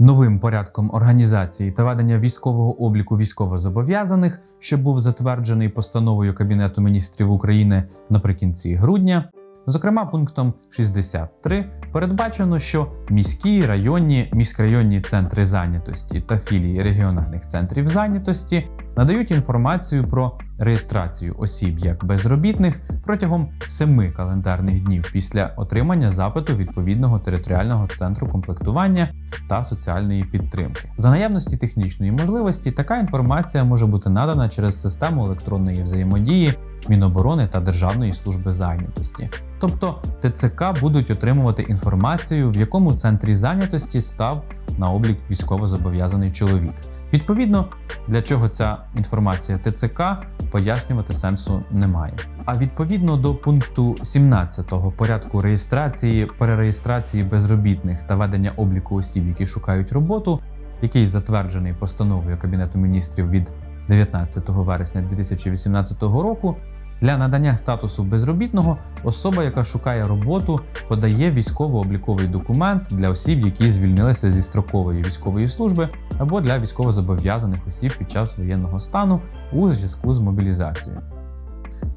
Новим порядком організації та ведення військового обліку військовозобов'язаних, що був затверджений постановою Кабінету міністрів України наприкінці грудня, зокрема пунктом 63, передбачено, що міські, районні, міськрайонні центри зайнятості та філії регіональних центрів зайнятості надають інформацію про реєстрацію осіб як безробітних протягом 7 календарних днів після отримання запиту відповідного територіального центру комплектування та соціальної підтримки. За наявності технічної можливості така інформація може бути надана через систему електронної взаємодії Міноборони та Державної служби зайнятості. Тобто ТЦК будуть отримувати інформацію, в якому центрі зайнятості став на облік військовозобов'язаний чоловік. Відповідно, для чого ця інформація ТЦК пояснювати сенсу немає. А відповідно до пункту 17 порядку реєстрації, перереєстрації безробітних та ведення обліку осіб, які шукають роботу, який затверджений постановою Кабінету міністрів від 19 вересня 2018 року. Для надання статусу безробітного особа, яка шукає роботу, подає військово-обліковий документ для осіб, які звільнилися зі строкової військової служби, або для військовозобов'язаних осіб під час воєнного стану у зв'язку з мобілізацією.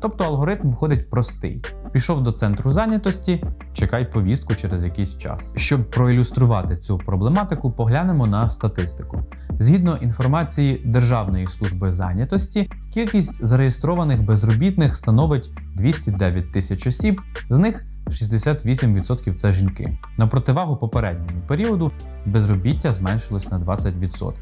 Тобто алгоритм виходить простий: пішов до центру зайнятості, чекай повістку через якийсь час. Щоб проілюструвати цю проблематику, поглянемо на статистику. Згідно інформації Державної служби зайнятості, кількість зареєстрованих безробітних становить 209 тисяч осіб, з них 68% це жінки. На противагу попередньому періоду безробіття зменшилось на 20%.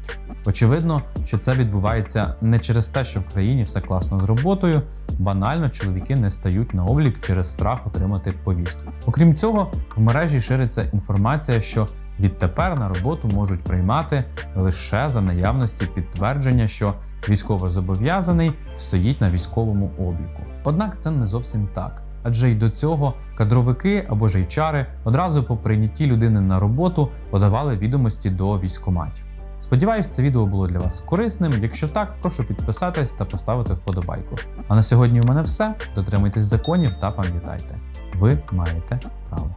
Очевидно, що це відбувається не через те, що в країні все класно з роботою, банально чоловіки не стають на облік через страх отримати повістку. Окрім цього, в мережі шириться інформація, що відтепер на роботу можуть приймати лише за наявності підтвердження, що військовозобов'язаний стоїть на військовому обліку. Однак це не зовсім так. Адже й до цього кадровики або ж HR одразу по прийнятті людини на роботу подавали відомості до військоматів. Сподіваюсь, це відео було для вас корисним. Якщо так, прошу підписатись та поставити вподобайку. А на сьогодні у мене все. Дотримуйтесь законів та пам'ятайте, ви маєте право.